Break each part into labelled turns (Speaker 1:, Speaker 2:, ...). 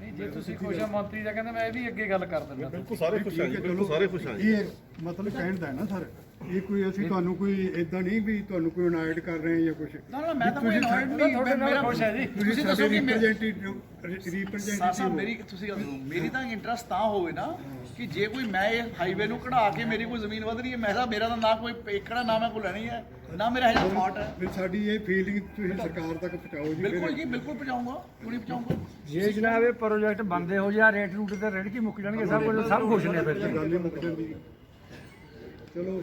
Speaker 1: ਨਹੀਂ ਜੇ ਤੁਸੀਂ ਖੁਸ਼ ਆ ਮੰਤਰੀ ਦਾ ਕਹਿੰਦਾ ਮੈਂ ਇਹ ਵੀ ਅੱਗੇ ਗੱਲ ਕਰ ਦਿੰਦਾ।
Speaker 2: ਬਿਲਕੁਲ ਸਾਰੇ ਖੁਸ਼ ਆ ਜੀ ਬਿਲਕੁਲ ਸਾਰੇ ਖੁਸ਼ ਆ ਜੀ।
Speaker 3: ਇਹ ਮਤਲਬ ਕਹਿਣ ਦਾ ਹੈ ਨਾ ਸਰ ਇਹ ਕੋਈ ਅਸੀਂ ਤੁਹਾਨੂੰ ਕੋਈ ਇਦਾਂ ਨਹੀਂ ਵੀ ਤੁਹਾਨੂੰ ਕੋਈ ਅਨਾਇਡ ਕਰ ਰਹੇ ਹਾਂ ਜਾਂ ਕੁਝ
Speaker 4: ਨਾ ਨਾ ਮੈਂ ਤਾਂ ਕੋਈ ਅਨੋਇਡ ਨਹੀਂ
Speaker 1: ਤੁਹਾਡੇ ਨਾਲ
Speaker 4: ਮੇਰਾ
Speaker 1: ਖੁਸ਼ ਹੈ ਜੀ।
Speaker 4: ਤੁਸੀਂ ਦੱਸੋ ਕਿ ਮੇਰੇ
Speaker 3: ਰਿਪਰੈਜ਼ੈਂਟੇਟਿਵ
Speaker 4: ਸਾਸਾ ਮੇਰੀ ਤੁਸੀਂ ਗੱਲ ਸੁਣੋ ਮੇਰੀ ਤਾਂ ਇੰਟਰਸਟ ਤਾਂ ਹੋਵੇ ਨਾ ਕਿ ਜੇ ਕੋਈ ਮੈਂ ਇਹ ਹਾਈਵੇ ਨੂੰ ਕਢਾ ਕੇ ਮੇਰੀ ਕੋਈ ਜ਼ਮੀਨ ਵਧ ਰਹੀ ਹੈ ਮੈਂ ਤਾਂ ਮੇਰਾ ਤਾਂ ਨਾ ਕੋਈ ਏਕੜਾ ਨਾ ਮੈਂ ਕੋ ਲੈਣੀ ਹੈ ਨਾ ਮੇਰਾ ਇਹ ਥਾਟ ਹੈ।
Speaker 3: ਫਿਰ ਸਾਡੀ ਇਹ ਫੀਲਿੰਗ ਤੁਸੀਂ ਸਰਕਾਰ ਤੱਕ ਪਹੁੰਚਾਓ ਜੀ
Speaker 4: ਬਿਲਕੁਲ ਜੀ ਬਿਲਕੁਲ ਪਹੁੰਚਾਊਂਗਾ ਕਿਉਂ ਨਹੀਂ ਪਹੁੰਚਾਊਂਗਾ
Speaker 1: ਜੇ ਜਨਾਬ ਇਹ ਪ੍ਰੋਜੈਕਟ ਬੰਦੇ ਹੋ ਜਾ ਰੇਟ ਰੂਟ ਤੇ ਰੇਟ ਕੀ ਮੁੱਕ ਜਾਣਗੇ? ਸਭ ਕੁਝ ਸਭ ਖੁਸ਼ ਨੇ ਫਿਰ
Speaker 3: ਗੱਲ ਹੀ ਮੁੱਕ ਜਾਂਦੀ। ਚਲੋ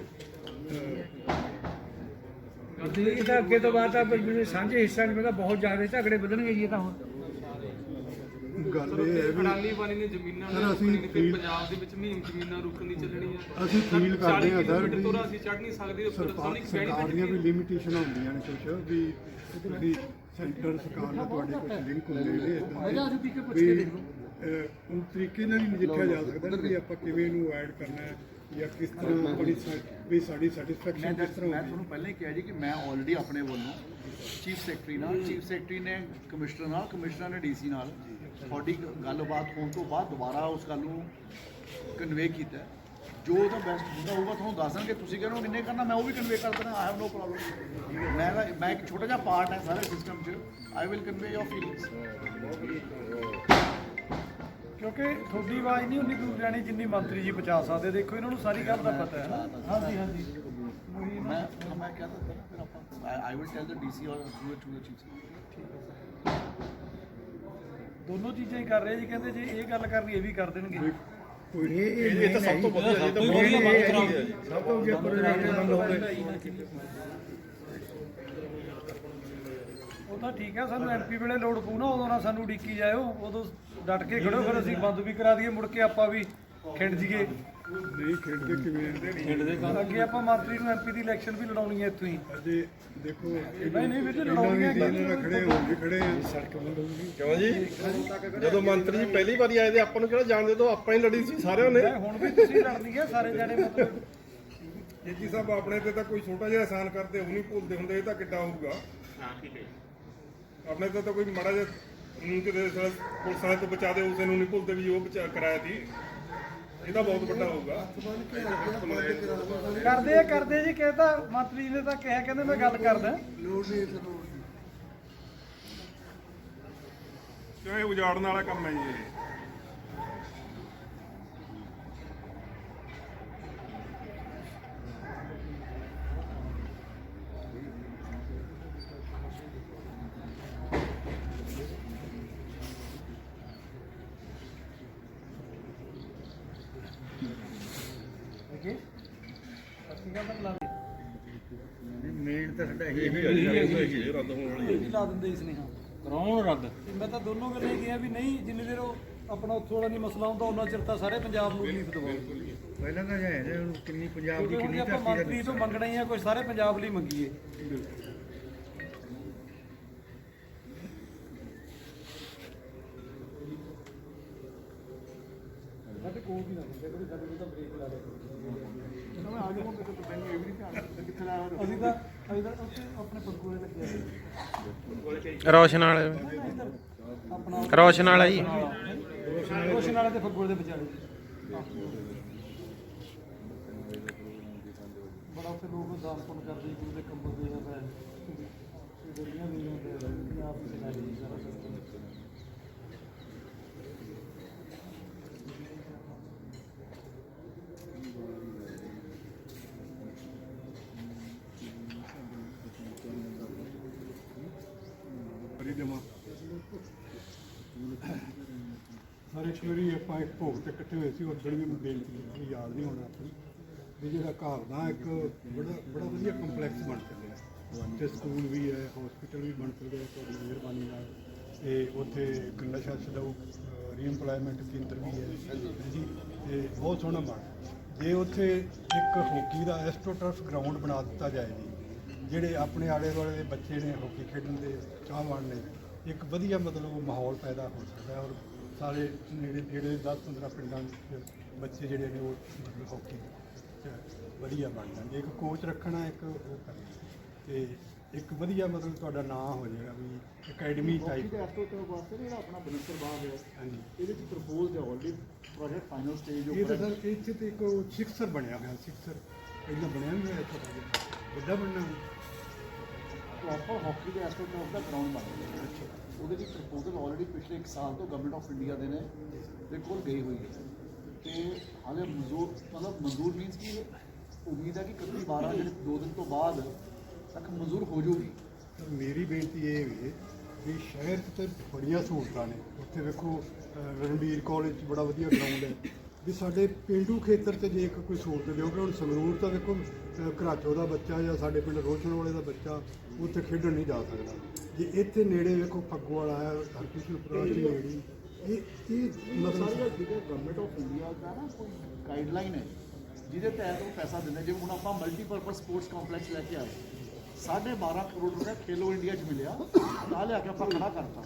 Speaker 1: ਇਹ ਤਾਂ ਅੱਗੇ ਤੋਂ ਬਾਅਦ ਤਾਂ ਬਿਲਕੁਲ ਸਾਂਝੇ ਹਿੱਸਾ ਨਹੀਂ ਪਤਾ ਬਹੁਤ ਜ਼ਿਆਦਾ ਝਗੜੇ ਵਧਣਗੇ ਜੀ ਇਹ ਤਾਂ ਹੁਣ।
Speaker 3: ਗੱਲ ਇਹ ਹੈ ਵੀ
Speaker 5: ਅਡਾਨੀ ਬਾਨੀ ਨੇ ਜ਼ਮੀਨਾਂ
Speaker 3: ਸਰ,
Speaker 5: ਨੂੰ
Speaker 3: ਅਸੀਂ
Speaker 5: ਰੁਕਣੀ ਤੇ
Speaker 3: ਫੀਲ-
Speaker 5: ਪੰਜਾਬ ਦੇ ਵਿੱਚ ਮਹੀਮ ਜ਼ਮੀਨਾਂ ਰੁਕਣ ਨਹੀਂ ਚੱਲਣੀਆਂ
Speaker 3: ਅਸੀਂ ਫੀਲ ਕਰਦੇ ਹਾਂ ਸਰ ਵੀ
Speaker 5: ਅਸੀਂ ਚੜ ਨਹੀਂ ਸਕਦੇ ਉੱਪਰ
Speaker 3: ਸਰਕਾਰ
Speaker 5: ਸਾਨੂੰ ਇੱਕ
Speaker 3: ਸਰਕਾਰ ਦੀਆਂ ਵੀ
Speaker 5: ਬੈਨੀਫਿਟ
Speaker 3: ਲਿਮਿਟੇਸ਼ਨਾਂ ਹੁੰਦੀਆਂ ਨੇ ਕੁਝ ਵੀ ਵੀ ਸੈਂਟਰ ਸਰਕਾਰ ਨਾਲ ਤੁਹਾਡੇ ਕੁਝ ਲਿੰਕ ਹੁੰਦੇ ਨੇ ਇਦਾਂ ਦੇ। ਵੀ ਤਰੀਕੇ ਨਾਲ ਹੀ ਨਜਿੱਠਿਆ ਜਾ ਸਕਦਾ ਵੀ ਆਪਾਂ ਕਿਵੇਂ ਇਹਨੂੰ ਐਡ ਕਰਨਾ ਹੈ ਜਾਂ ਕਿਸ ਤਰ੍ਹਾਂ ਆਪਣੀ ਵੀ ਸਾਡੀ
Speaker 4: ਮੈਂ
Speaker 3: ਸੈਟੀਸਫੈਕਸ਼ਨ ਕਿਸ ਤਰ੍ਹਾਂ
Speaker 4: ਮੈਂ ਤੁਹਾਨੂੰ ਪਹਿਲਾਂ ਹੀ ਕਿਹਾ ਜੀ ਕਿ ਮੈਂ ਆਲਰੇਡੀ ਆਪਣੇ ਵੱਲੋਂ ਚੀਫ ਸੈਕਟਰੀ ਨਾਲ ਚੀਫ ਸੈਕਟਰੀ ਨੇ ਕਮਿਸ਼ਨਰ ਨਾਲ ਕਮਿਸ਼ਨਰ ਨੇ ਡੀਸੀ ਨਾਲ ਤੁਹਾਡੀ ਗੱਲਬਾਤ ਹੋਣ ਤੋਂ ਬਾਅਦ ਦੁਬਾਰਾ ਉਸ ਗੱਲ ਨੂੰ ਕਨਵੇ ਕੀਤਾ। ਜੋ ਉਹਦਾ ਬੈਸਟ ਹੁੰਦਾ ਹੋਊਗਾ ਤੁਹਾਨੂੰ ਦੱਸ ਦੇਣਗੇ ਤੁਸੀਂ ਕਹਿੰਦੇ ਹੋ ਕਿੰਨੇ ਕਰਨਾ ਮੈਂ ਉਹ ਵੀ ਕਨਵੇ ਕਰ ਦੇਣਾ ਆਈ ਹੈਵ ਨੋ ਪ੍ਰੋਬਲਮ ਮੈਂ ਤਾਂ- ਮੈਂ ਇੱਕ ਛੋਟਾ ਜਿਹਾ ਪਾਰਟ ਹੈ ਸਾਰੇ ਸਿਸਟਮ 'ਚ। I will convey your feelings
Speaker 1: ਕਿਉਂਕਿ ਤੁਹਾਡੀ ਆਵਾਜ਼ ਨਹੀਂ ਉਨੀ ਦੂਰ ਜਾਣੀ ਜਿੰਨੀ ਮੰਤਰੀ ਜੀ ਪਹੁੰਚਾ ਸਕਦੇ। ਦੇਖੋ ਇਹਨਾਂ ਨੂੰ ਸਾਰੀ ਗੱਲ ਦਾ ਪਤਾ ਹੈ ਨਾ। ਹਾਂਜੀ ਹਾਂਜੀ। ਉਹੀ ਨਾ।
Speaker 4: ਮੈਂ ਮੈਂ ਕਹਿ ਦਿੱਤਾ ਨਾ ਫਿਰ ਆਪਾਂ I will tell the DC or to to the chief
Speaker 1: ਦੋਨੋਂ ਚੀਜ਼ਾਂ ਹੀ ਕਰ ਰਹੇ ਜੀ ਕਹਿੰਦੇ ਜੇ ਇਹ ਗੱਲ ਕਰਨੀ ਇਹ ਵੀ ਕਰ ਦੇਣਗੇ।
Speaker 3: ਕੋਈ
Speaker 2: ਇਹ ਇਹ ਤਾਂ ਸਭ ਤੋਂ ਵਧੀਆ ਜੀ ਇਹ ਤਾਂ ਬਹੁਤ ਵਧੀਆ
Speaker 3: ਸਭ ਤੋਂ ਵਧੀਆ ਪ੍ਰੋਜੈਕਟ ਬੰਦ ਹੋ ਗਏ
Speaker 1: ਉਹ ਤਾਂ ਠੀਕ ਹੈ ਸਾਨੂੰ ਐਮਪੀ ਵੇਲੇ ਲੋਡ ਪਊ ਨਾ ਉਦੋਂ ਨਾ ਸਾਨੂੰ ਉਡੀਕੀ ਜਾਇਓ ਉਦੋਂ ਡਟ ਕੇ ਖੜੋ ਫਿਰ ਅਸੀਂ ਬੰਦ ਵੀ ਕਰਾ ਦਈਏ ਮੁੜ ਕੇ ਆਪਾਂ ਵੀ ਖਿੰਡ ਜੀਏ।
Speaker 3: ਨਹੀਂ ਖੇਡਦੇ ਕਿਵੇਂ
Speaker 1: ਅੱਗੇ ਆਪਾਂ ਮੰਤਰੀ ਨੂੰ ਐਮਪੀ ਦੀ ਇਲੈਕਸ਼ਨ ਵੀ ਲੜਾਉਣੀ ਹੈ ਇੱਥੋਂ ਹੀ।
Speaker 3: ਅਜੇ ਦੇਖੋ
Speaker 1: ਨਹੀਂ, ਨਹੀਂ ਵੀਰ ਜੀ, ਲੜਾਉਣੀ ਹੈ
Speaker 3: ਖੜੇ ਹੋਣ ਵੀ ਖੜੇ ਆ। ਸੜਕ ਬੰਦ ਹੋਊਗੀ
Speaker 2: ਕਿਉਂ ਜੀ? ਜਦੋਂ ਮੰਤਰੀ ਜੀ ਪਹਿਲੀ ਵਾਰੀ ਆਏ ਤੇ ਆਪਾਂ ਨੂੰ ਕਿਹੜਾ ਜਾਣਦੇ ਤੋਂ ਆਪਾਂ ਹੀ ਲੜੀ ਸੀ ਸਾਰਿਆਂ ਨੇ।
Speaker 1: ਹੁਣ ਵੀ ਤੁਸੀਂ ਲੜਨੀ ਹੈ ਸਾਰੇ ਜਾਣੇ ਮਤਲਬ।
Speaker 6: ਜੀ ਸਾਹਿਬ ਆਪਣੇ ਤੇ ਤਾਂ ਕੋਈ ਛੋਟਾ ਜਿਹਾ ਆਸਾਨ ਕਰਦੇ ਉਹ ਨਹੀਂ ਭੁੱਲਦੇ ਹੁੰਦੇ ਇਹ ਤਾਂ ਕਿੱਡਾ ਹੋਊਗਾ। ਹਾਂ ਠੀਕ ਹੈ ਆਪਣੇ ਤੇ ਤਾਂ ਕੋਈ ਮਾੜਾ ਜਿਹਾ ਨੂੰ ਕਿਤੇ ਸਾਲਾ ਪੁਲਿਸ ਵਾਲੇ ਤੋਂ ਬਚਾ ਦੇ ਉਸੇ ਨੂੰ ਨਹੀਂ ਭੁੱਲਦੇ ਵੀ ਉਹ ਬਚਾ ਕਰਾਇਆ ਸੀ। ਇਹ ਤਾਂ ਬਹੁਤ ਵੱਡਾ ਹੋਊਗਾ।
Speaker 1: ਕਰਦੇ ਆ ਕਰਦੇ ਜੀ ਕਹਿੰਦਾ ਮੰਤਰੀ ਨੇ ਤਾਂ ਕਿਹਾ ਕਹਿੰਦੇ ਮੈਂ ਗੱਲ ਕਰਦਾ।
Speaker 6: ਕਿਉਂ ਇਹ ਉਜਾੜਨ ਵਾਲਾ ਕੰਮ ਹੈ ਜੀ ਇਹ?
Speaker 3: ਮੇਨ ਤਾਂ ਸਾਡਾ ਇਹ
Speaker 2: ਇਹ ਰੱਦ ਹੋਣ ਵਾਲੀ
Speaker 1: ਇਹ ਵੀ ਲਾ ਦਿੰਦੇ ਇਸ ਨੇ ਹਾਂ।
Speaker 5: ਕਰਾਉਣ ਰੱਦ।
Speaker 1: ਮੈਂ ਤਾਂ ਦੋਨੋਂ ਗੱਲਾਂ ਹੀ ਕਿਹਾ ਵੀ ਨਹੀਂ ਜਿੰਨੇ ਦੇਰ ਉਹ ਆਪਣਾ ਉੱਥੋਂ ਵਾਲਾ ਨਹੀਂ ਮਸਲਾ ਹੁੰਦਾ ਉਹਨਾਂ ਚਿਰ ਤਾਂ ਸਾਰੇ ਪੰਜਾਬ ਨੂੰ ਰਿਲੀਫ ਦਿਵਾਓ
Speaker 3: ਪਹਿਲਾਂ ਤਾਂ ਜਾਇ ਨੇ ਹੁਣ ਕਿੰਨੀ ਪੰਜਾਬ
Speaker 1: ਕਿਉਂਕਿ
Speaker 3: ਦੀ
Speaker 1: ਹੁਣ ਜੇ
Speaker 3: ਕਿੰਨੀ
Speaker 1: ਆਪਾਂ
Speaker 3: ਧਰਤੀ
Speaker 1: ਮੰਤਰੀ ਤੋਂ ਮੰਗਣਾ ਹੀ ਆ ਕੋਈ ਸਾਰੇ ਪੰਜਾਬ ਲਈ ਮੰਗੀਏ। ਸਾਡੇ ਕੋਲ ਵੀ ਨਾ ਹੁੰਦੇ ਕੋਈ ਸਾਡੇ ਕੋਲ ਤਾਂ ਬ੍ਰੇਕ ਲਾ ਦੇ।
Speaker 4: ਮੈਂ ਆ ਜਾਊਂਗਾ ਤੇ ਮੈਨੂੰ ਇਹ ਵੀ ਨਹੀਂ ਧਿਆਨ ਕਿੱਥੇ ਲਾ
Speaker 1: ਅਸੀਂ ਤਾਂ ਅਸੀਂ ਤਾਂ ਉੱਥੇ ਆਪਣੇ ਪਰਕੂਰੇ ਲੱਗੇ
Speaker 7: ਰੋਸ਼ਨ ਵਾਲੇ।
Speaker 1: ਆਪਣਾ
Speaker 7: ਰੋਸ਼ਨ ਵਾਲਾ ਜੀ।
Speaker 1: ਰੋਸ਼ਨ ਵਾਲੇ ਤੇ ਫੱਗੂੜੇ ਦੇ ਵਿਚਾਲੇ ਬੜਾ ਉੱਥੇ ਲੋਕ ਦਾਨ ਪੁੰਨ ਕਰਦੇ ਜੀ ਉਹਦੇ ਕੰਬਲ ਦੇ ਜਾਂਦਾ ਗੋਲੀਆਂ ਵੀ ਹੁੰਦੇ ਆਪ ਹੀ ਚਲਾ ਜੀ ਸਾਰਾ ਸਿਸਟਮ
Speaker 3: ਜਮਾ ਦੇਵਾਂ। ਸਾਰੇ ਸ਼ੇਰੀ ਆਪਾਂ ਇੱਕ ਭੋਗ ਤੇ ਇਕੱਠੇ ਹੋਏ ਸੀ ਉਦੋਂ ਵੀ ਮੈਨੂੰ ਬੇਨਤੀ ਕੀਤੀ ਯਾਦ ਨਹੀਂ ਹੋਣਾ ਆਪਣੀ, ਵੀ ਜਿਹੜਾ ਘਰ ਦਾ ਇੱਕ ਬੜਾ ਬੜਾ ਵਧੀਆ ਕੰਪਲੈਕਸ ਬਣ ਚੱਲਿਆ ਤੇ ਸਕੂਲ ਵੀ ਹੈ ਹਸਪੀਟਲ ਵੀ ਬਣ ਚੱਲਿਆ ਤੁਹਾਡੀ ਮਿਹਰਬਾਨੀ ਨਾਲ। ਤੇ ਉੱਥੇ ਇੱਕ ਨਸ਼ਾ ਛਡਾਊ ਰੀਐਮਪਲੋਇਮੈਂਟ ਕੇਂਦਰ ਵੀ ਹੈ ਜੀ। ਤੇ ਬਹੁਤ ਸੋਹਣਾ ਬਣ ਜੇ ਉੱਥੇ ਇੱਕ ਹਾਕੀ ਦਾ ਐਸਟ੍ਰੋਟਰਫ ਗਰਾਊਂਡ ਬਣਾ ਦਿੱਤਾ ਜਾਏ ਜੀ, ਜਿਹੜੇ ਆਪਣੇ ਆਲੇ ਦੁਆਲੇ ਦੇ ਬੱਚੇ ਨੇ ਹਾਕੀ ਖੇਡਣ ਦੇ, ਚਾਹਵਾਨ ਨੇ ਇੱਕ ਵਧੀਆ ਮਤਲਬ ਮਾਹੌਲ ਪੈਦਾ ਹੋ ਸਕਦਾ ਹੈ ਔਰ ਸਾਰੇ ਨੇੜੇ ਨੇੜੇ 10-15 ਪਿੰਡਾਂ ਦੇ ਬੱਚੇ ਜਿਹੜੇ ਨੇ ਉਹ ਮਤਲਬ ਹਾਕੀ ਵਧੀਆ ਬਣ ਜਾਣਗੇ। ਇੱਕ ਕੋਚ ਰੱਖਣਾ ਇੱਕ ਉਹ ਕਰਨਾ। ਤੇ ਇੱਕ ਵਧੀਆ ਮਤਲਬ ਤੁਹਾਡਾ ਨਾਮ ਹੋ ਜਾਏਗਾ ਵੀ ਅਕੈਡਮੀ
Speaker 4: ਹਾਕੀ
Speaker 3: ਟਾਈਪ
Speaker 4: ਦੇ ਐਸਟ੍ਰੋਟਰਫ ਵਾਸਤੇ ਨਾ ਜਿਹੜਾ ਆਪਣਾ ਬਨਸਰ ਬਾਗ ਹੈ
Speaker 3: ਹਾਂਜੀ।
Speaker 4: ਇਹਦੇ ਚ ਪ੍ਰਪੋਜ਼ ਹੈ ਆਲਰੇਡੀ ਪ੍ਰੋਜੈਕਟ ਫਾਈਨਲ ਸਟੇਜ
Speaker 3: ਇਹ ਤਾਂ। ਸਰ ਇੱਥੇ ਤੇ ਇੱਕ ਸਿਕਸਰ ਬਣਿਆ ਹੋਇਆ ਸਿਕਸਰ ਪਹਿਲਾਂ ਬਣਿਆ ਵੀ ਹੋਇਆ ਜਿਹਾ ਵੱਡਾ ਬਣਨਾ
Speaker 4: ਪ੍ਰੋਪਰ ਹਾਕੀ ਦੇ ਐਸਟ੍ਰੋਟਰਫ ਦਾ ਗਰਾਊਂਡ ਬਣ ਗਿਆ ਹੈ। ਉਹਦੇ ਲਈ ਪ੍ਰਪੋਜ਼ਲ ਆਲਰੇਡੀ ਪਿਛਲੇ 1 ਸਾਲ ਤੋਂ ਗਵਰਨਮੈਂਟ ਆਫ ਇੰਡੀਆ ਦੇ ਨੇ, ਦੇ ਕੋਲ ਗਈ ਹੋਈ ਹੈ। ਤੇ ਹਾਲੇ ਮਨਜ਼ੂਰ, ਮਤਲਬ ਮਨਜ਼ੂਰ ਮੀਨਸ ਕਿ ਉਮੀਦ ਹੈ ਕਿ 31 12 ਜਿਹੜੇ 2 ਦਿਨ ਤੋਂ ਬਾਅਦ ਤੱਕ ਮਨਜ਼ੂਰ ਹੋ
Speaker 3: ਜੂਗੀ। ਮੇਰੀ ਬੇਨਤੀ ਇਹ ਵੀ ਵੀ ਸ਼ਹਿਰ 'ਚ ਤਾਂ ਬੜੀਆਂ ਸਹੂਲਤਾਂ ਨੇ। ਉੱਥੇ ਵੇਖੋ, ਅਹ, ਰਣਬੀਰ ਕਾਲਜ 'ਚ ਬੜਾ ਵਧੀਆ ਗਰਾਊਂਡ ਹੈ। ਵੀ ਸਾਡੇ ਪਿੰਡੂ ਖੇਤਰ 'ਚ ਜੇ ਇੱਕ ਕੋਈ ਸਹੂਲਤ ਦਿਓਗੇ, ਹੁਣ ਸੰਗਰੂਰ ਤਾਂ ਵੇਖੋ ਘਰਾਚੋ ਦਾ ਬੱਚਾ ਜਾਂ ਸਾਡੇ ਪਿੰਡ ਰੋਸ਼ਨ ਵਾਲੇ ਦਾ ਬੱਚਾ ਉੱਥੇ ਖੇਡਣ ਨਹੀਂ ਜਾ ਸਕਦਾ। ਜੇ ਇੱਥੇ ਨੇੜੇ ਵੇਖੋ ਫੱਗੂ ਵਾਲਾ ਹੈ ਹਰਕ੍ਰਿਸ਼ਨ ਦੀ ਨੇੜੀ ਇਹ ਇਹ
Speaker 4: ਸਾਰੀ ਜਿਹੜੇ ਗਵਰਨਮੈਂਟ ਆਫ ਇੰਡੀਆ ਦਾ ਨਾ ਕੋਈ ਗਾਈਡਲਾਈਨ ਹੈ। ਜਿਹਦੇ ਤਹਿਤ ਉਹ ਪੈਸਾ ਦਿੰਦੇ। ਜਿਵੇਂ ਹੁਣ ਆਪਾਂ ਮਲਟੀਪਰਪਸ ਸਪੋਰਟਸ ਕੰਪਲੈਕਸ ਲੈ ਕੇ ਆਏ। 12.5 ਕਰੋੜ ਰੁਪਏ ਖੇਲੋ ਇੰਡੀਆ 'ਚ ਮਿਲਿਆ। ਤਾਂ ਲਿਆ ਕੇ ਆਪਾਂ ਖੜਾ ਕਰਤਾ।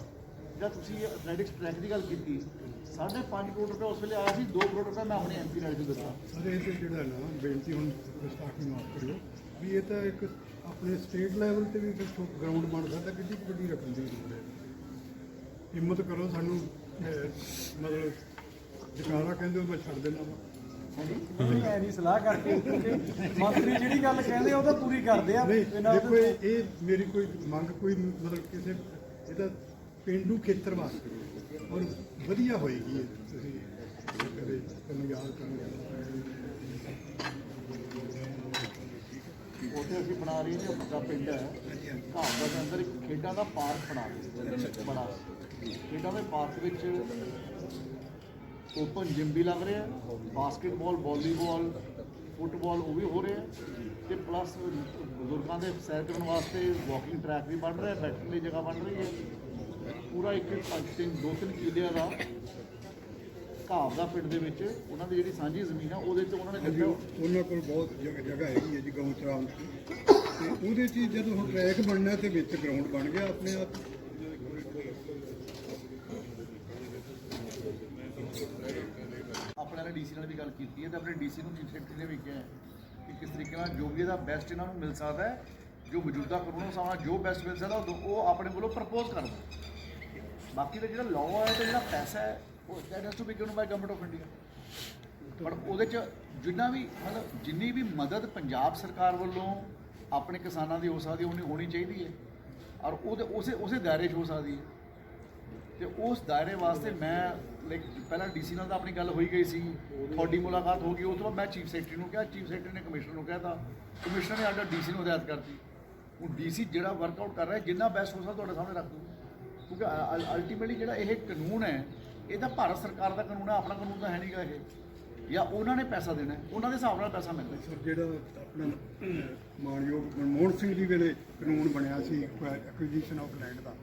Speaker 4: ਜਦ ਤੁਸੀਂ ਐਥਲੈਟਿਕਸ ਟਰੈਕ ਦੀ ਗੱਲ ਕੀਤੀ 5.5 ਕਰੋੜ ਰੁਪਏ ਉਸ ਵੇਲੇ ਆਇਆ ਸੀ 2 ਕਰੋੜ ਰੁਪਏ ਮੈਂ ਆਪਣੇ ਐਮਪੀ ਨਾਲ ਨੂੰ ਦਿੱਤਾ
Speaker 3: ਸਾਰੇ ਇਹ ਤੇ ਜਿਹੜਾ ਨਾ ਬੇਨਤੀ ਹੁਣ ਸਟਾਰਟਿੰਗ ਮਾਫ ਕਰਿਓ ਵੀ ਇਹ ਤਾਂ ਇੱਕ ਆਪਣੇ ਸਟੇਟ ਲੈਵਲ ਤੇ ਵੀ ਗਰਾਊਂਡ ਬਣ ਸਕਦਾ ਕਿੰਨੀ ਵੱਡੀ ਰਕਮ ਦੀ ਜ਼ਰੂਰਤ ਹੈ। ਹਿੰਮਤ ਕਰੋ ਸਾਨੂੰ ਮਤਲਬ ਜਕਾਰਾ ਕਹਿੰਦੇ ਮੈਂ ਛੱਡ ਦੇਣਾ ਵਾ।
Speaker 1: ਐ ਨਹੀਂ ਸਲਾਹ ਕਰਕੇ ਮੰਤਰੀ ਜਿਹੜੀ ਗੱਲ ਕਹਿੰਦੇ ਉਹ ਤਾਂ ਪੂਰੀ ਕਰਦੇ ਆ
Speaker 3: ਦੇਖੋ ਇਹ ਮੇਰੀ ਕੋਈ ਮੰਗ ਕੋਈ ਮਤਲਬ ਕਿਸੇ ਇਹਦਾ ਪਿੰਡੂ ਖੇਤਰ ਵਾਸਤੇ। ਔਰ ਵਧੀਆ ਹੋਏਗੀ ਇਹ ਤੁਸੀਂ ਕਦੇ ਤੁਹਾਨੂੰ ਯਾਦ ਕਰੋਗੇ।
Speaker 4: ਉੱਥੇ ਅਸੀਂ ਬਣਾ ਰਹੇ ਹਾਂ ਪੱਕਾ ਪਿੰਡ ਹੈ। ਘਾਬਾ ਦੇ ਅੰਦਰ ਇੱਕ ਖੇਡਾਂ ਦਾ ਪਾਰਕ ਬਣਾ ਰਹੇ ਬੜਾ ਖੇਡਾਂ ਦੇ ਪਾਰਕ ਵਿੱਚ ਓਪਨ ਜਿਮ ਵੀ ਲੱਗ ਰਿਹਾ ਬਾਸਕਟਬਾਲ ਵਾਲੀਬਾਲ ਫੁੱਟਬਾਲ ਉਹ ਵੀ ਹੋ ਰਿਹਾ ਤੇ ਪਲੱਸ ਬਜ਼ੁਰਗਾਂ ਦੇ ਸੈਰ ਕਰਨ ਵਾਸਤੇ ਵਾਕਿੰਗ ਟਰੈਕ ਵੀ ਬਣ ਰਿਹਾ ਬੈਠਣ ਲਈ ਜਗ੍ਹਾ ਬਣ ਰਹੀ ਹੈ। ਪੂਰਾ ਇੱਕ ਪੰਜ ਤਿੰਨ ਦੋ ਤਿੰਨ ਕਿੱਲਿਆਂ ਦਾ ਘਾਬ ਦਾ ਪਿੰਡ ਦੇ ਵਿੱਚ ਉਹਨਾਂ ਦੀ ਜਿਹੜੀ ਸਾਂਝੀ ਜ਼ਮੀਨ ਆ ਉਹਦੇ ਤੇ ਉਹਨਾਂ ਨੇ
Speaker 3: ਹਾਂਜੀ ਉਹਨਾਂ ਕੋਲ ਬਹੁਤ ਜਗ੍ਹਾ ਜਗ੍ਹਾ ਹੈਗੀ ਹੈ ਜੀ ਗਊ ਚਰਾਉਣ ਦੀ। ਤੇ ਉਹਦੇ 'ਚ ਹੀ ਜਦੋਂ ਹੁਣ ਟਰੈਕ ਬਣਨਾ ਤੇ ਵਿੱਚ ਗਰਾਊਂਡ ਬਣ ਗਿਆ ਆਪਣੇ ਆਪ।
Speaker 4: ਆਪਣੇ ਨਾਲ ਡੀਸੀ ਨਾਲ ਵੀ ਗੱਲ ਕੀਤੀ ਹੈ ਤੇ ਆਪਣੇ ਡੀਸੀ ਨੂੰ ਚੀਫ ਸੈਕਟਰੀ ਨੇ ਵੀ ਕਿਹਾ ਹੈ ਕਿ ਕਿਸ ਤਰੀਕੇ ਨਾਲ ਜੋ ਵੀ ਇਹਦਾ ਬੈਸਟ ਇਹਨਾਂ ਨੂੰ ਮਿਲ ਸਕਦਾ ਹੈ ਜੋ ਮੌਜੂਦਾ ਕਾਨੂੰਨ ਅਨੁਸਾਰ ਜੋ ਬੈਸਟ ਮਿਲ ਸਕਦਾ ਉਹ ਆਪਣੇ ਕੋਲੋਂ ਪ੍ਰਪੋਜ਼ ਕਰ ਦਿਓ। ਬਾਕੀ ਦਾ ਜਿਹੜਾ ਲਾਅ ਹੈ ਤੇ ਜਿਹੜਾ ਪੈਸਾ ਹੈ, ਉਹ that has to be given by government of India ਪਰ ਉਹਦੇ ਚ ਜਿੰਨਾ ਵੀ ਮਤਲਬ ਜਿੰਨੀ ਵੀ ਮਦਦ ਪੰਜਾਬ ਸਰਕਾਰ ਵੱਲੋਂ ਆਪਣੇ ਕਿਸਾਨਾਂ ਦੀ ਹੋ ਸਕਦੀ ਹੈ, ਉਨੀ ਹੋਣੀ ਚਾਹੀਦੀ ਹੈ। ਔਰ ਉਹਦੇ ਉਸੇ ਉਸੇ ਦਾਇਰੇ 'ਚ ਹੋ ਸਕਦੀ ਹੈ। ਤੇ ਉਸ ਦਾਇਰੇ ਵਾਸਤੇ ਮੈਂ ਲਾਈਕ ਪਹਿਲਾਂ ਡੀਸੀ ਨਾਲ ਤਾਂ ਆਪਣੀ ਗੱਲ ਹੋਈ ਗਈ ਸੀ। ਤੁਹਾਡੀ ਮੁਲਾਕਾਤ ਹੋ ਗਈ, ਉਸ ਤੋਂ ਬਾਅਦ ਮੈਂ ਚੀਫ ਸੈਕਟਰੀ ਨੂੰ ਕਿਹਾ ਚੀਫ ਸੈਕਟਰੀ ਨੇ ਕਮਿਸ਼ਨਰ ਨੂੰ ਕਹਿਤਾ ਕਮਿਸ਼ਨਰ ਨੇ ਆਡਾ ਡੀਸੀ ਨੂੰ ਹਦਾਇਤ ਕਰਤੀ। ਹੁਣ ਡੀਸੀ ਜਿਹੜਾ ਵਰਕਆਊਟ ਕਰ ਰਿਹਾ ਜਿੰਨਾ ਬੈਸਟ ਹੋ ਸਕਦਾ ਤੁਹਾਡੇ ਸਾਹਮਣੇ ਰੱਖ ਦੂੰਗਾ ਕਿਉਂਕਿ ਅਲਟੀਮੇਟਲੀ ਜਿਹੜਾ ਇਹ ਕਾਨੂੰਨ ਹੈ ਇਹ ਤਾਂ ਭਾਰਤ ਸਰਕਾਰ ਦਾ ਕਾਨੂੰਨ ਹੈ ਆਪਣਾ ਕਾਨੂੰਨ ਤਾਂ ਹੈ ਨਹੀਂਗਾ ਇਹ। ਜਾਂ ਉਹਨਾਂ ਨੇ ਪੈਸਾ ਦੇਣਾ ਉਹਨਾਂ ਦੇ ਹਿਸਾਬ ਨਾਲ ਪੈਸਾ ਮਿਲਦਾ।
Speaker 3: ਸਰ ਜਿਹੜਾ ਆਪਣਾ ਅਹ, ਮਾਣਯੋਗ ਮਨਮੋਹਨ ਸਿੰਘ ਜੀ ਵੇਲੇ ਕਾਨੂੰਨ ਬਣਿਆ ਸੀ ਐਕੁਜੀਸ਼ਨ ਆਫ ਲੈਂਡ ਦਾ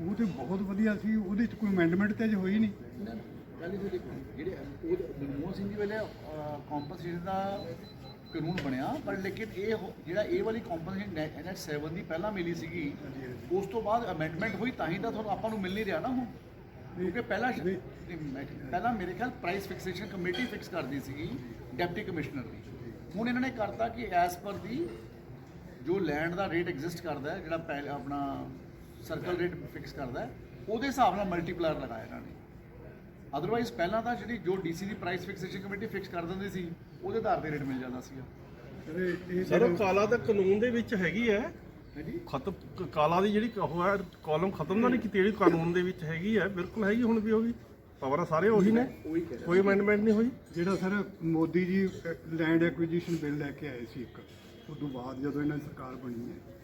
Speaker 3: ਉਹ ਤੇ ਬਹੁਤ ਵਧੀਆ ਸੀ ਉਹਦੇ 'ਚ ਕੋਈ ਅਮੈਂਡਮੈਂਟ ਤੇ ਅਜੇ ਹੋਈ ਨਹੀਂ?
Speaker 4: ਗੱਲ ਇਹ ਦੇਖੋ ਜਿਹੜੇ ਉਹ ਮਨਮੋਹਨ ਸਿੰਘ ਜੀ ਵੇਲੇ ਕੰਪਨਸੇਸ਼ਨ ਦਾ ਕਾਨੂੰਨ ਬਣਿਆ ਪਰ ਲੇਕਿਨ ਇਹ ਹੋ- ਜਿਹੜਾ ਇਹ ਵਾਲੀ ਕੰਪਨਸੇਸ਼ਨ ਐਨਐਚ 7 ਦੀ ਪਹਿਲਾਂ ਮਿਲੀ ਸੀਗੀ ਉਸ ਤੋਂ ਬਾਅਦ ਅਮੈਂਡਮੈਂਟ ਹੋਈ ਤਾਂ ਹੀ ਤਾਂ ਤੁਹਾਨੂੰ ਆਪਾਂ ਨੂੰ ਮਿਲ ਨਹੀਂ ਰਿਹਾ ਨਾ ਹੁਣ। ਕਿਉਂਕਿ ਪਹਿਲਾਂ
Speaker 3: ਨਹੀਂ।
Speaker 4: ਪਹਿਲਾਂ ਮੇਰੇ ਖਿਆਲ ਪ੍ਰਾਈਸ ਫਿਕਸੇਸ਼ਨ ਕਮੇਟੀ ਫਿਕਸ ਕਰਦੀ ਸੀਗੀ ਡਿਪਟੀ ਕਮਿਸ਼ਨਰ ਦੀ। ਹੁਣ ਇਹਨਾਂ ਨੇ ਕਰਤਾ ਕਿ ਐਸ ਪਰ ਦੀ ਜੋ ਲੈਂਡ ਦਾ ਰੇਟ ਐਗਜ਼ਿਸਟ ਕਰਦਾ ਹੈ ਜਿਹੜਾ ਪਹਿਲ ਆਪਣਾ ਸਰਕਲ ਰੇਟ ਫਿਕਸ ਕਰਦਾ ਹੈ ਉਹਦੇ ਹਿਸਾਬ ਨਾਲ ਮਲਟੀਪਲਾਇਰ ਲਗਾਇਆ ਇਹਨਾਂ ਨੇ। ਅਦਰਵਾਈਜ਼ ਪਹਿਲਾਂ ਤਾਂ ਜਿਹੜੀ ਜੋ ਡੀਸੀ ਦੀ ਪ੍ਰਾਈਸ ਫਿਕਸੇਸ਼ਨ ਕਮੇਟੀ ਫਿਕਸ ਕਰ ਦਿੰਦੀ ਸੀ ਉਹਦੇ ਆਧਾਰ ਤੇ ਰੇਟ ਮਿਲ ਜਾਂਦਾ ਸੀਗਾ।
Speaker 3: ਸਰ
Speaker 2: ਉਹ ਕਾਲਾ ਤਾਂ ਕਾਨੂੰਨ ਦੇ ਵਿੱਚ ਹੈਗੀ ਹੈ। ਖਤਮ ਕਾਲਾ ਦੀ ਜਿਹੜੀ ਉਹ ਹੈ ਕਾਲਮ ਖਤਮ ਤਾਂ ਨਹੀਂ ਕੀਤੀ ਜਿਹੜੀ ਕਾਨੂੰਨ ਦੇ ਵਿੱਚ ਹੈਗੀ ਹੈ ਬਿਲਕੁਲ ਹੈਗੀ ਹੁਣ ਵੀ ਉਹ ਵੀ। ਪਾਵਰਾਂ ਸਾਰੇ ਉਹੀ ਨੇ। ਕੋਈ ਅਮੈਂਡਮੈਂਟ ਨਹੀਂ ਹੋਈ।
Speaker 3: ਜਿਹੜਾ sir Modi ji land acquisition bill ਲੈ ਕੇ ਆਏ ਸੀ ਇੱਕ ਉਸ ਤੋਂ ਬਾਅਦ ਜਦੋਂ ਇਹਨਾਂ ਦੀ ਸਰਕਾਰ ਬਣੀ ਹੈ।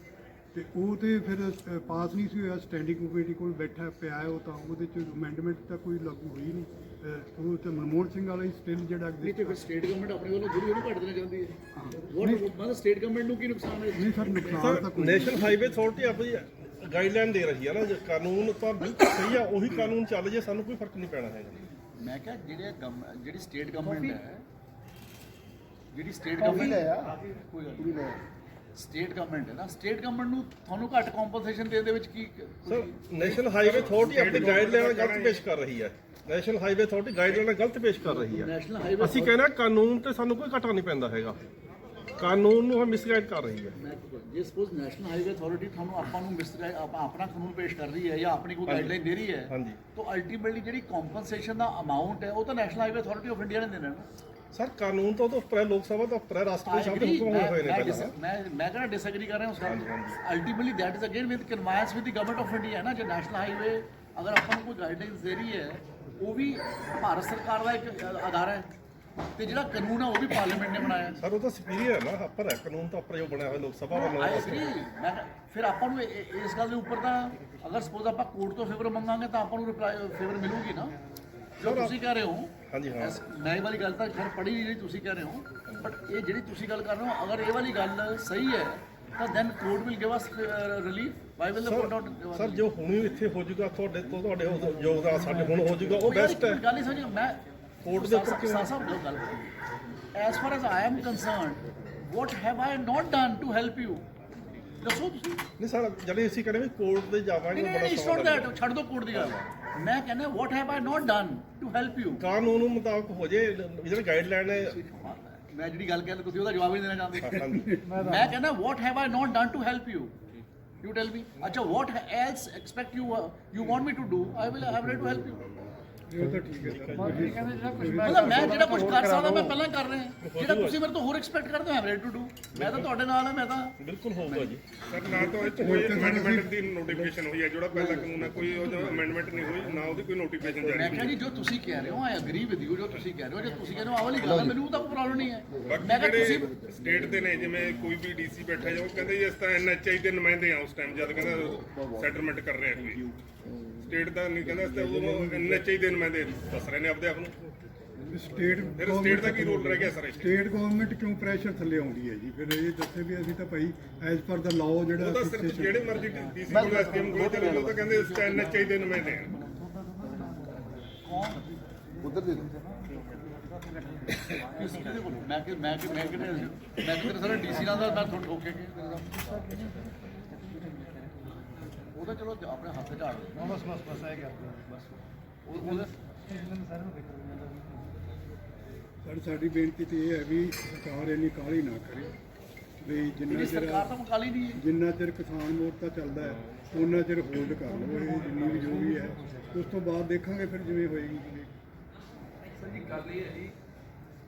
Speaker 3: ਤੇ ਉਹ ਤੇ ਫਿਰ ਅ, ਪਾਸ ਨਹੀਂ ਸੀ ਹੋਇਆ ਸਟੈਂਡਿੰਗ ਕਮੇਟੀ ਕੋਲ ਬੈਠਾ ਪਿਆ ਹੈ ਉਹ ਤਾਂ ਉਹਦੇ ਚ ਅਮੈਂਡਮੈਂਟ ਤਾਂ ਕੋਈ ਲਾਗੂ ਹੋਈ ਨਹੀਂ। ਅ, ਉਹ ਤੇ ਮਨਮੋਹਨ ਸਿੰਘ ਵਾਲਾ ਹੀ ਸਟਿਲ ਜਿਹੜਾ
Speaker 4: ਨਹੀਂ ਤੇ ਫਿਰ ਸਟੇਟ ਗਵਰਨਮੈਂਟ ਆਪਣੇ ਵੱਲੋਂ ਜਿਹੜੀ ਉਹਨੂੰ ਘੱਟ ਦੇਣਾ ਚਾਹੁੰਦੀ ਹੈ। ਵਾਟ ਮਤਲਬ ਸਟੇਟ ਗਵਰਨਮੈਂਟ ਨੂੰ ਕੀ ਨੁਕਸਾਨ ਹੈ?
Speaker 3: ਨਹੀਂ ਸਰ ਨੁਕਸਾਨ ਤਾਂ ਕੋਈ
Speaker 2: ਨੈਸ਼ਨਲ ਹਾਈਵੇ ਅਥਾਰਟੀ ਆਪਣੀ ਗਾਈਡਲਾਈਨ ਦੇ ਰਹੀ ਹੈ ਨਾ ਜੇ ਕਾਨੂੰਨ ਤਾਂ ਬਿਲਕੁਲ ਸਹੀ ਆ ਉਹੀ ਕਾਨੂੰਨ ਚੱਲ ਜੇ ਸਾਨੂੰ ਕੋਈ ਫ਼ਰਕ ਨਹੀਂ ਪੈਣਾ ਹੈਗਾ।
Speaker 4: ਮੈਂ ਕਿਹਾ ਜਿਹੜੇ ਗਵ- ਜਿਹੜੀ ਸਟੇਟ ਗਵਰਨਮੈਂਟ ਹੈ ਜਿਹੜੀ ਸਟੇਟ ਗਵਰਨਮੈਂਟ ਹੈ ਕੋਈ ਗੱਲ ਨਹੀਂ। ਸਟੇਟ ਗਵਰਨਮੈਂਟ ਹੈ ਨਾ ਸਟੇਟ ਗਵਰਨਮੈਂਟ ਨੂੰ ਤੁਹਾਨੂੰ ਘੱਟ ਕੰਪਨਸੇਸ਼ਨ ਦੇਣ ਦੇ ਵਿੱਚ ਕੀ
Speaker 2: ਸਰ ਨੈਸ਼ਨਲ ਹਾਈਵੇ ਅਥਾਰਟੀ ਆਪਣੀ ਗਾਈਡਲਾਈਨ ਗਲਤ ਪੇਸ਼ ਕਰ ਰਹੀ ਹੈ। ਨੈਸ਼ਨਲ ਹਾਈਵੇ ਅਥਾਰਟੀ ਗਾਈਡਲਾਈਨ ਗਲਤ ਪੇਸ਼ ਕਰ ਰਹੀ ਹੈ। ਅਸੀਂ ਕਹਿੰਦੇ ਕਾਨੂੰਨ ਤੇ ਸਾਨੂੰ ਕੋਈ ਘਟਾ ਨਹੀਂ ਪੈਂਦਾ ਹੈਗਾ। ਕਾਨੂੰਨ ਨੂੰ ਮਿਸਗਾਈਡ ਕਰ ਰਹੀ ਹੈ।
Speaker 4: ਜੇ ਸਪੋਜ਼ ਨੈਸ਼ਨਲ ਹਾਈਵੇ ਅਥਾਰਟੀ ਤੁਹਾਨੂੰ ਆਪਾਂ ਨੂੰ ਮਿਸਗਾਈਡ ਆਪਾਂ ਆਪਣਾ ਕਾਨੂੰਨ ਪੇਸ਼ ਕਰ ਰਹੀ ਹੈ ਜਾਂ ਆਪਣੀ ਕੋਈ ਗਾਈਡਲਾਈਨ ਦੇ ਰਹੀ ਹੈ। ਤਾਂ ਅਲਟੀਮੇਟਲੀ ਜਿਹੜੀ ਕੰਪਨਸੇਸ਼ਨ ਦਾ ਅਮਾਉਂਟ ਹੈ ਉਹ ਤਾਂ national highway authority of India ਨੇ ਦੇਣਾ ਨਾ।
Speaker 2: ਸਰ ਕਾਨੂੰਨ ਤੋਂ ਤਾਂ ਉੱਪਰ ਹੈ ਲੋਕ ਸਭਾ ਤੋਂ ਉੱਪਰ ਹੈ ਰਾਸ਼ਟਰਪਤੀ ਸਾਹਿਬ ਦੇ. ਹੁਕਮ ਹੋਏ ਨੇ ਪਹਿਲਾਂ
Speaker 4: ਮੈਂ ਮੈਂ ਕਹਿੰਦਾ ਡਿਸਐਗਰੀ ਕਰ ਰਿਹਾ ਉਸ ਗੱਲ ultimately that is again with convince with the government of India ਹੈ ਨਾ ਜੇ ਨੈਸ਼ਨਲ ਹਾਈਵੇ ਅਗਰ ਆਪਾਂ ਨੂੰ ਕੋਈ ਗਾਈਡਲਾਈਨਸ ਦੇ ਰਹੀ ਹੈ ਉਹ ਵੀ ਭਾਰਤ ਸਰਕਾਰ ਦਾ ਇੱਕ ਅਦਾਰਾ ਹੈ। ਤੇ ਜਿਹੜਾ ਕਾਨੂੰਨ ਹੈ ਉਹ ਵੀ ਪਾਰਲੀਮੈਂਟ ਨੇ ਬਣਾਇਆ
Speaker 2: ਸਰ ਉਹ ਤਾਂ ਸੁਪੀਰੀਅਰ ਹੈ ਨਾ ਉੱਪਰ ਹੈ। ਕਾਨੂੰਨ ਤਾਂ ਉੱਪਰ ਜੋ ਬਣਿਆ ਹੋਇਆ ਲੋਕ ਸਭਾ ਵੱਲੋਂ
Speaker 4: ਮੈਂ ਫਿਰ ਆਪਾਂ ਨੂੰ ਇਸ ਗੱਲ ਦੇ ਉੱਪਰ ਤਾਂ ਅਗਰ ਸਪੋਜ਼ ਆਪਾਂ ਕੋਰਟ ਤੋਂ ਫੇਵਰ ਮੰਗਾਂਗੇ ਤਾਂ ਆਪਾਂ ਨੂੰ ਰਿਪਲਾਈ ਫੇਵਰ ਮਿਲੂਗੀ ਨਾ। ਜੋ ਤੁਸੀਂ ਕਹਿ ਰਹੇ ਹੋ
Speaker 2: ਹਾਂਜੀ ਹਾਂ।
Speaker 4: ਮੈਂ ਇਹ ਵਾਲੀ ਗੱਲ ਤਾਂ ਖੈਰ ਪੜ੍ਹੀ ਨਹੀਂ ਜਿਹੜੀ ਤੁਸੀਂ ਕਹਿ ਰਹੇ ਹੋ ਬਟ ਇਹ ਜਿਹੜੀ ਤੁਸੀਂ ਗੱਲ ਕਰ ਰਹੇ ਹੋ ਅਗਰ ਇਹ ਵਾਲੀ ਗੱਲ ਸਹੀ ਹੈ ਤਾਂ then court will give us relief why will the court not
Speaker 2: sir ਜੋ ਹੁਣ ਇੱਥੇ ਹੋ ਜਾਊਗਾ ਤੁਹਾਡੇ ਤੋਂ ਤੁਹਾਡੇ ਯੋਗਦਾਨ ਸਾਡੇ ਹੁਣ ਹੋ ਜਾਊਗਾ ਉਹ ਬੈਸਟ ਹੈ।
Speaker 4: ਗੱਲ ਹੀ ਸਮਝ ਮੈਂ
Speaker 2: ਕੋਰਟ ਦੇ ਉੱਪਰ?
Speaker 4: ਸਾਹ ਸਾਹਿਬ ਜੋ ਗੱਲ। As far as I am concerned what have I not done to help you ਦੱਸੋ ਤੁਸੀਂ।
Speaker 2: ਨਹੀਂ ਸਰ ਜਿਹੜੇ ਅਸੀਂ ਕਹਿੰਦੇ ਵੀ ਕੋਰਟ ਤੇ ਜਾਵਾਂਗੇ
Speaker 4: ਨਹੀਂ ਨਹੀਂ
Speaker 2: ਬੜਾ
Speaker 4: ਇਟਸ ਨਾਟ। ਦੈਟ ਛੱਡ ਦੋ ਕੋਰਟ ਦੀ ਗੱਲ। ਮੈਂ ਕਹਿੰਦਾ what have I not done to help you
Speaker 2: ਕਾਨੂੰਨ ਮੁਤਾਬਕ ਹੋ ਜੇ ਜਿਹੜਾ ਗਾਈਡਲਾਈਨ ਹੈ।
Speaker 4: ਮੈਂ ਜਿਹੜੀ ਗੱਲ ਕਹਿੰਦਾ ਤੁਸੀਂ ਉਹਦਾ ਜਵਾਬ ਹੀ ਨਹੀਂ ਦੇਣਾ ਚਾਹੁੰਦੇ। ਮੈਂ ਕਹਿੰਦਾ what have I not done to help you you tell me ਅੱਛਾ what else expect you you want me to do I will have ready to help you ਮਤਲਬ ਮੈਂ ਜਿਹੜਾ ਕੁਝ ਕਰ ਸਕਦਾ ਮੈਂ ਪਹਿਲਾਂ ਕਰ ਰਿਹਾ। ਜਿਹੜਾ ਤੁਸੀਂ ਮੇਰੇ ਤੋਂ ਹੋਰ ਐਕਸਪੈਕਟ ਕਰਦੇ ਹੋ ਆਈ ਰੈਡੀ ਟੂ ਡੂ ਮੈਂ ਤਾਂ ਤੁਹਾਡੇ ਨਾਲ ਹਾਂ ਮੈਂ ਤਾਂ
Speaker 2: ਬਿਲਕੁਲ ਹੋਊਗਾ ਜੀ।
Speaker 6: ਸਰ ਨਾ ਤਾਂ ਇਹ 'ਚ ਕੋਈ ਅਮੈਂਡਮੈਂਟ ਦੀ ਨੋਟੀਫਿਕੇਸ਼ਨ ਹੋਈ ਹੈ ਜਿਹੜਾ ਪਹਿਲਾ ਕਾਨੂੰਨ ਹੈ ਕੋਈ ਉਹਦਾ ਅਮੈਂਡਮੈਂਟ ਨਹੀਂ ਹੋਈ ਨਾ ਉਹਦੀ ਕੋਈ ਨੋਟੀਫਿਕੇਸ਼ਨ
Speaker 4: ਮੈਂ
Speaker 6: ਜਾਰੀ
Speaker 4: ਕਿਹਾ ਜੀ ਜੋ ਤੁਸੀਂ ਕਹਿ ਰਹੇ ਹੋ ਆਈ ਐਗਰੀ ਵਿਦ ਯੂ ਜੋ ਤੁਸੀਂ ਕਹਿ ਰਹੇ ਹੋ ਜੇ ਤੁਸੀਂ ਕਹਿੰਦੇ ਹੋ ਆਹ ਵਾਲੀ ਗੱਲ ਹੈ ਮੈਨੂੰ ਤਾਂ ਕੋਈ ਪ੍ਰੋਬਲਮ ਨਹੀਂ ਹੈ। ਮੈਂ ਕਿਹਾ ਤੁਸੀਂ
Speaker 6: ਸਟੇਟ ਦੇ ਨੇ ਜਿਵੇਂ ਕੋਈ ਵੀ ਡੀਸੀ ਬੈਠਾ ਜਾਂ ਉਹ ਕਹਿੰਦੇ ਜੀ ਇਸ ਤਾਂ ਐਨਐਚਆਈ ਦੇ ਨੁਮਾਇੰਦੇ ਆ ਉਸ ਟਾਈਮ ਜਦ ਕਹਿੰਦਾ ਸੈਟਲਮੈਂਟ ਕਰ ਰਹੇ ਆ ਕੋਈ। ਸਟੇਟ ਦਾ ਨਹੀਂ ਕਹਿੰਦਾ ਇਸ ਤਾਂ ਉਹ ਐਨਐਚਆਈ ਦੇ ਨੁਮਾਇੰਦੇ ਦੱਸ ਰਹੇ ਨੇ ਆਪਦੇ ਆਪ ਨੂੰ
Speaker 3: ਸਟੇਟ
Speaker 6: ਫਿਰ ਸਟੇਟ ਦਾ ਕੀ ਰੋਲ ਰਹਿ ਗਿਆ ਸਰ ਇੱਥੇ
Speaker 3: ਸਟੇਟ ਗਵਰਨਮੈਂਟ ਕਿਉਂ ਪ੍ਰੈਸ਼ਰ ਥੱਲੇ ਆਉਂਦੀ ਹੈ ਜੀ ਫਿਰ ਇਹ ਦੱਸੇ ਵੀ ਅਸੀਂ ਤਾਂ ਭਾਈ ਐਜ਼ ਪਰ ਦਾ ਲਾਅ ਜਿਹੜਾ
Speaker 6: ਉਹ ਤਾਂ ਸਿਰਫ ਜਿਹੜੇ ਮਰਜ਼ੀ ਡੀਸੀ ਕੋਲ ਐਸਡੀਐਮ ਕੋਲ ਚਲੇ ਜਾਓ ਤਾਂ ਕਹਿੰਦੇ ਇਸ ਤਾਂ ਐਨਐਚਆਈ ਦੇ ਨੁਮਾਇੰਦੇ ਆ
Speaker 4: ਕਿਹਦੇ ਕੋਲ ਮੈਂ ਕਿ ਮੈਂ ਕਿ ਮੈਂ ਕਿਹਨੇ ਮੈਂ ਕਿ ਤੇਰੇ ਸਾਰਾ ਡੀਸੀ ਨਾਲ ਦਾ ਮੈਂ ਤੁਹਾਨੂੰ ਠੋਕੇ ਕੇ ਉਹ ਤਾਂ ਚਲੋ ਆਪਣੇ ਹੱਥ ਝਾੜ ਦੇ
Speaker 1: ਬਸ ਬਸ ਬਸ ਇਹ ਕਰਦੇ
Speaker 4: ਬਸ। ਉਹ ਉਹਦੇ
Speaker 1: ਨੂੰ
Speaker 3: ਸਰ ਸਾਡੀ ਬੇਨਤੀ ਤੇ ਇਹ ਹੈ ਵੀ ਸਰਕਾਰ ਇੰਨੀ ਕਾਹਲੀ ਨਾ ਕਰੇ। ਵੀ ਜਿੰਨਾ ਚਿਰ
Speaker 4: ਸਰਕਾਰ ਤਾਂ ਮੁਕਾਲੀ ਨਹੀਂ ਹੈ।
Speaker 3: ਜਿੰਨਾ ਚਿਰ ਕਿਸਾਨ ਮੋਰਚਾ ਚੱਲਦਾ ਹੈ ਉਹਨਾਂ ਚਿਰ ਹੋਲਡ ਕਰ ਲਓ ਇਹ ਜਿੰਨੀ ਵੀ ਜੋ ਵੀ ਹੈ। ਉਸ ਤੋਂ ਬਾਅਦ ਦੇਖਾਂਗੇ ਫਿਰ ਜਿਵੇਂ ਹੋਏਗੀ ਜਿਵੇਂ
Speaker 5: ਸਰ ਜੀ ਗੱਲ ਇਹ ਹੈ ਜੀ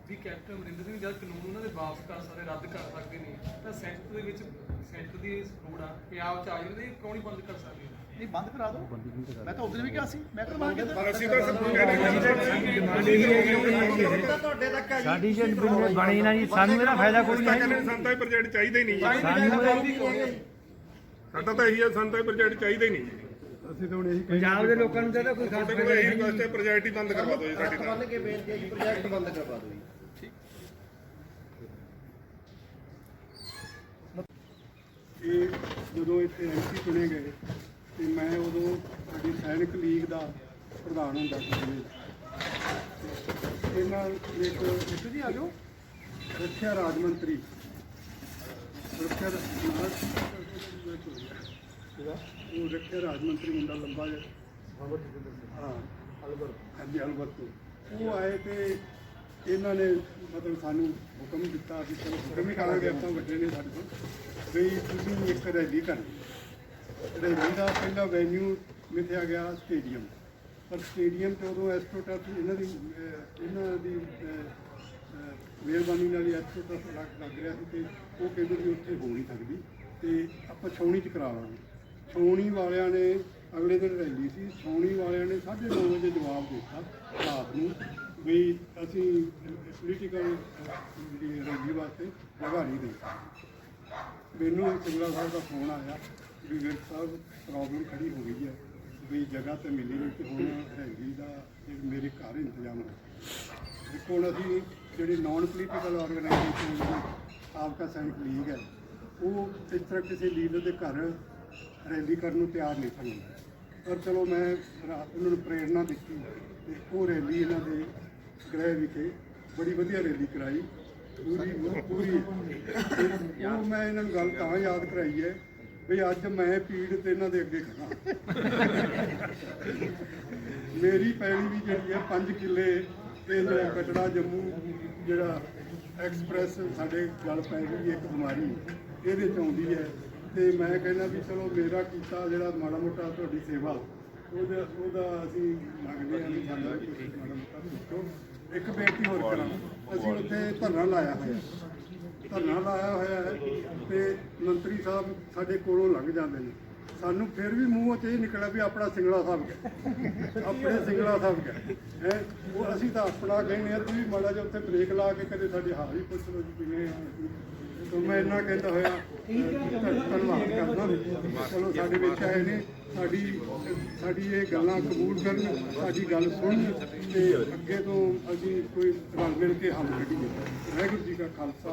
Speaker 5: ਵੀ ਕੈਪਟਨ ਅਮਰਿੰਦਰ ਸਿੰਘ ਜਦ ਕਾਨੂੰਨ ਉਹਨਾਂ ਦੇ ਵਾਪਸ ਕਰ ਸਕਦੇ ਰੱਦ ਕਰ ਸਕਦੇ ਨੇ ਤਾਂ ਸੈਂਟਰ ਦੇ ਵਿੱਚ ਸੈਂਟਰ ਦੀ ਰੋਡ ਆ ਪੰਜਾਬ ਚ ਆ ਜਾਂਦੇ ਕਿਉਂ ਨਹੀਂ ਬੰਦ ਕਰ ਸਕਦੇ?
Speaker 4: ਨਹੀਂ ਬੰਦ ਕਰਾ ਦਿਓ। ਮੈਂ ਤਾਂ ਉਦੋਂ ਵੀ ਕਿਹਾ ਸੀ। ਮੈਂ ਤਾਂ ਮੰਨ ਕੇ
Speaker 6: ਪਰ ਅਸੀਂ ਤਾਂ ਸਭ ਕਹਿ ਰਹੇ ਹਾਂ
Speaker 1: ਸਾਡੀ ਜੇ। ਬਣੀ ਨਾ ਜੀ ਸਾਨੂੰ ਇਹਦਾ ਫਾਇਦਾ ਕੋਈ
Speaker 6: ਤਾਂ ਕਹਿੰਦੇ ਸਾਨੂੰ ਤਾਂ ਪ੍ਰੋਜੈਕਟ ਚਾਹੀਦਾ ਹੀ ਨਹੀਂ। ਜੀ। ਸਾਡਾ ਤਾਂ ਇਹੀ ਹੈ ਸਾਨੂੰ ਤਾਂ ਪ੍ਰੋਜੈਕਟ ਚਾਹੀਦਾ ਹੀ ਨਹੀਂ ਜੀ।
Speaker 3: ਅਸੀਂ ਤਾਂ ਹੁਣ ਇਹੀ ਕਹਿੰਦੇ
Speaker 1: ਪੰਜਾਬ ਦੇ ਲੋਕਾਂ ਨੂੰ ਤਾਂ ਕੋਈ ਖਾਸ
Speaker 6: ਤੁਹਾਡੇ ਕੋਲ ਇਹੀ ਰਿਕੁਐਸਟ ਹੈ ਪ੍ਰੋਜੈਕਟ ਹੀ ਬੰਦ ਕਰਵਾ ਦਿਓ ਜੀ ਸਾਡੀ ਤਾਂ
Speaker 3: ਇਹ ਜਦੋਂ ਇੱਥੇ ਐਮਪੀ ਚੁਣੇ ਗਏ ਤੇ ਮੈਂ ਉਦੋਂ ਸਾਡੀ ਸੈਨਿਕ ਲੀਗ ਦਾ ਪ੍ਰਧਾਨ ਹੁੰਦਾ ਸੀ ਇਹਨਾਂ ਇੱਕ ਇੱਕ ਜੀ ਆ ਜਾਓ। ਰੱਖਿਆ ਰਾਜ ਮੰਤਰੀ। ਰੱਖਿਆ ਉਹ ਰੱਖਿਆ ਰਾਜ ਮੰਤਰੀ ਮੁੰਡਾ ਲੰਬਾ ਜਿਹਾ। ਹਾਂ ਅਲਬਰ ਅਲਬਰ ਤੋਂ ਉਹ ਆਏ ਤੇ ਇਹਨਾਂ ਨੇ ਮਤਲਬ ਸਾਨੂੰ ਹੁਕਮ ਦਿੱਤਾ ਅਸੀਂ ਚਲੋ ਹੁਕਮ ਹੀ ਕਰਾਂਗੇ, ਆਪਾਂ ਵੱਡੇ ਨੇ ਸਾਡੇ ਕੋਲ। ਵੀ ਤੁਸੀਂ ਇੱਕ ਰੈਲੀ ਕਰਨੀ। ਰੈਲੀ ਦਾ ਪਹਿਲਾ ਵੈਨਿਊ ਮਿਥਿਆ ਗਿਆ ਸਟੇਡੀਅਮ। ਪਰ ਸਟੇਡੀਅਮ ਤੇ ਉਦੋਂ ਐਸਟ੍ਰੋਟਸ ਇਹਨਾਂ ਦੀ ਇਹਨਾਂ ਦੀ ਮਿਹਰਬਾਨੀ ਨਾਲ ਹੀ ਐਸਟ੍ਰੋਟਸ ਲੱਗ ਲੱਗ ਰਿਹਾ ਸੀ ਤੇ ਉਹ ਕਹਿੰਦੇ ਵੀ ਉੱਥੇ ਹੋ ਨਹੀਂ ਸਕਦੀ। ਤੇ ਆਪਾਂ ਛਾਉਣੀ ਚ ਕਰਾ ਲਾਂਗੇ। ਛਾਉਣੀ ਵਾਲਿਆਂ ਨੇ ਅਗਲੇ ਦਿਨ ਰੈਲੀ ਸੀ। ਛਾਉਣੀ ਵਾਲਿਆਂ ਨੇ 9:30 ਵਜੇ ਜਵਾਬ ਦਿੱਤਾ ਰਾਤ ਨੂੰ। ਵੀ ਅਸੀਂ ਪੋਲੀਟੀਕਲ ਜਿਹੜੀ ਰੈਲੀ ਵਾਸਤੇ ਜਗ੍ਹਾ ਨਹੀਂ ਦੇ ਮੈਨੂੰ ਸਿੰਗਲਾ ਸਾਹਿਬ ਦਾ ਫੋਨ ਆਇਆ ਵੀ ਵੀਰ ਸਾਹਿਬ ਪ੍ਰੋਬਲਮ ਖੜੀ ਹੋ ਗਈ ਹੈ ਵੀ ਜਗ੍ਹਾ ਤੇ ਮਿਲੀ ਨਹੀਂ ਤੇ ਹੁਣ ਰੈਲੀ ਦਾ ਮੇਰੇ ਘਰ ਇੰਤਜ਼ਾਮ ਹੈ। ਦੇਖੋ ਹੁਣ ਅਸੀਂ ਜਿਹੜੀ ਨਾਨ ਪੋਲੀਟੀਕਲ ਆਰਗੇਨਾਈਜੇਸ਼ਨ ਸਾਬਕਾ ਸੈਨਿਕ ਲੀਗ ਹੈ, ਉਹ ਇਸ ਤਰ੍ਹਾਂ ਕਿਸੇ ਲੀਡਰ ਦੇ ਘਰ ਰੈਲੀ ਕਰਨ ਨੂੰ ਤਿਆਰ ਨਹੀਂ ਸਨ। ਪਰ ਚਲੋ ਮੈਂ ਉਹਨਾਂ ਨੂੰ ਪ੍ਰੇਰਣਾ ਦਿੱਤੀ ਤੇ ਉਹ ਰੈਲੀ ਇਹਨਾਂ ਦੇ ਗ੍ਰਹਿ ਵਿਖੇ ਬੜੀ ਵਧੀਆ ਰੈਲੀ ਕਰਾਈ। ਪੂਰੀ ਪੂਰੀ। ਤੇ ਉਹ ਮੈਂ ਇਹਨਾਂ ਨੂੰ ਗੱਲ ਤਾਂ ਯਾਦ ਕਰਾਈ ਹੈ, ਵੀ ਅੱਜ ਮੈਂ ਪੀੜ ਤੇ ਇਹਨਾਂ ਦੇ ਅੱਗੇ ਖੜਾ ਮੇਰੀ ਪੈਲੀ ਵੀ ਜਿਹੜੀ ਹੈ 5 ਕਿੱਲੇ ਤੇ ਜਿਹੜਾ ਕਟੜਾ ਜੰਮੂ, ਜਿਹੜਾ ਐਕਸਪ੍ਰੈਸ ਸਾਡੇ ਗੱਲ ਪੈ ਗਈ ਇੱਕ ਬਿਮਾਰੀ। ਇਹਦੇ ਚ ਆਉਂਦੀ ਹੈ। ਤੇ ਮੈਂ ਕਹਿੰਦਾ ਵੀ ਚਲੋ ਮੇਰਾ ਕੀਤਾ ਜਿਹੜਾ ਮਾੜਾ ਮੋਟਾ ਤੁਹਾਡੀ ਸੇਵਾ, ਉਹਦਾ ਉਹਦਾ ਅਸੀਂ ਮੰਗਦੇ ਹਾਂ ਵੀ ਸਾਡਾ ਮਾੜਾ ਮੋਟਾ ਪੁੱਛੋ ਇੱਕ ਬੇਨਤੀ ਹੋਰ ਕਰਾਂ। ਅਸੀਂ ਉੱਥੇ ਧਰਨਾ ਲਾਇਆ ਹੋਇਆ। ਧਰਨਾ ਲਾਇਆ ਹੋਇਆ ਹੈ ਤੇ ਮੰਤਰੀ ਸਾਹਿਬ ਸਾਡੇ ਕੋਲੋਂ ਲੰਘ ਜਾਂਦੇ ਨੇ। ਸਾਨੂੰ ਫਿਰ ਵੀ ਮੂੰਹ ਚ ਇਹ ਨਿਕਲਿਆ ਵੀ ਆਪਣਾ ਸਿੰਗਲਾ ਸਾਹਿਬ ਗਏ ਆਪਣੇ ਸਿੰਗਲਾ ਸਾਹਿਬ ਗਏ ਹੈ? ਉਹ ਅਸੀਂ ਤਾਂ ਆਪਣਾ ਕਹਿੰਦੇ ਆ ਤੁਸੀਂ ਮਾੜਾ ਜਿਹਾ ਉੱਥੇ ਬ੍ਰੇਕ ਲਾ ਕੇ ਕਦੇ ਸਾਡੇ ਹਾਲ ਹੀ ਪੁੱਛ ਲਓ ਜੀ ਕਿਵੇਂ ਆ ਮੈਂ ਇੰਨਾ ਕਹਿੰਦਾ ਹੋਇਆ। ਧੰਨਵਾਦ ਕਰਦਾ। ਚਲੋ, ਸਾਡੇ ਵਿੱਚ ਆਏ ਨੇ। ਸਾਡੀ ਸਾਡੀ ਇਹ ਗੱਲਾਂ ਕਬੂਲ ਕਰਨ, ਸਾਡੀ ਗੱਲ ਸੁਣਨ ਤੇ ਅੱਗੇ ਤੋਂ ਅਸੀਂ ਕੋਈ ਰਲ ਮਿਲ ਕੇ ਹੱਲ ਕੱਢੀਏ ਵਾਹਿਗੁਰੂ ਜੀ ਕਾ ਖਾਲਸਾ